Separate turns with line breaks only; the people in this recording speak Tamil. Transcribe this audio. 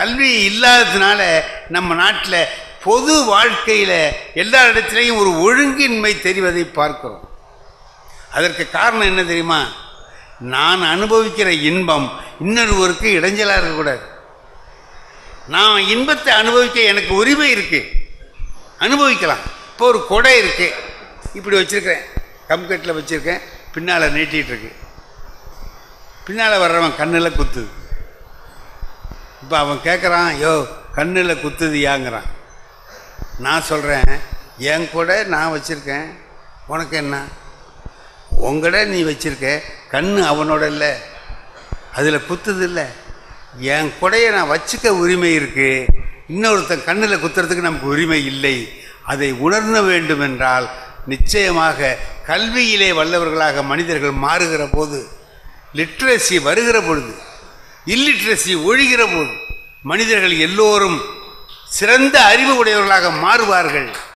கல்வி இல்லாததுனால நம்ம நாட்டில் பொது வாழ்க்கையில் எல்லா இடத்துலையும் ஒரு ஒழுங்கின்மை தெரிவதை பார்க்கிறோம். அதற்கு காரணம் என்ன தெரியுமா? நான் அனுபவிக்கிற இன்பம். இன்னொருவருக்கு இடைஞ்சலாக இருக்கக்கூடாது நான் இன்பத்தை அனுபவிக்க எனக்கு உரிமை இருக்குது அனுபவிக்கலாம். இப்போ ஒரு கொடை இருக்குது இப்படி வச்சிருக்கிறேன். கம்கட்டில் வச்சுருக்கேன். பின்னால் நீட்டிகிட்டு இருக்கு. பின்னால் வர்றவன் கண்ணில் குத்துது. இப்போ அவன் கேட்குறான் யோ கண்ணில் குத்துதியாங்கிறான். நான் சொல்கிறேன் என் கூட நான் வச்சுருக்கேன் உனக்கு என்ன? உங்கட நீ வச்சிருக்க கண் அவனோட இல்லை அதில் குத்துது இல்லை. என் கூடையை நான் வச்சுக்க உரிமை இருக்குது இன்னொருத்தன் கண்ணில் குத்துறதுக்கு நமக்கு உரிமை இல்லை. அதை உணர்ந்த வேண்டும் என்றால் நிச்சயமாக கல்வியிலே வல்லவர்களாக மனிதர்கள் மாறுகிற போது லிட்ரஸி வருகிற பொழுது இல்லிட்ரஸி ஒழிகிற போது மனிதர்கள் எல்லோரும் சிறந்த அறிவு உடையவர்களாக மாறுவார்கள்.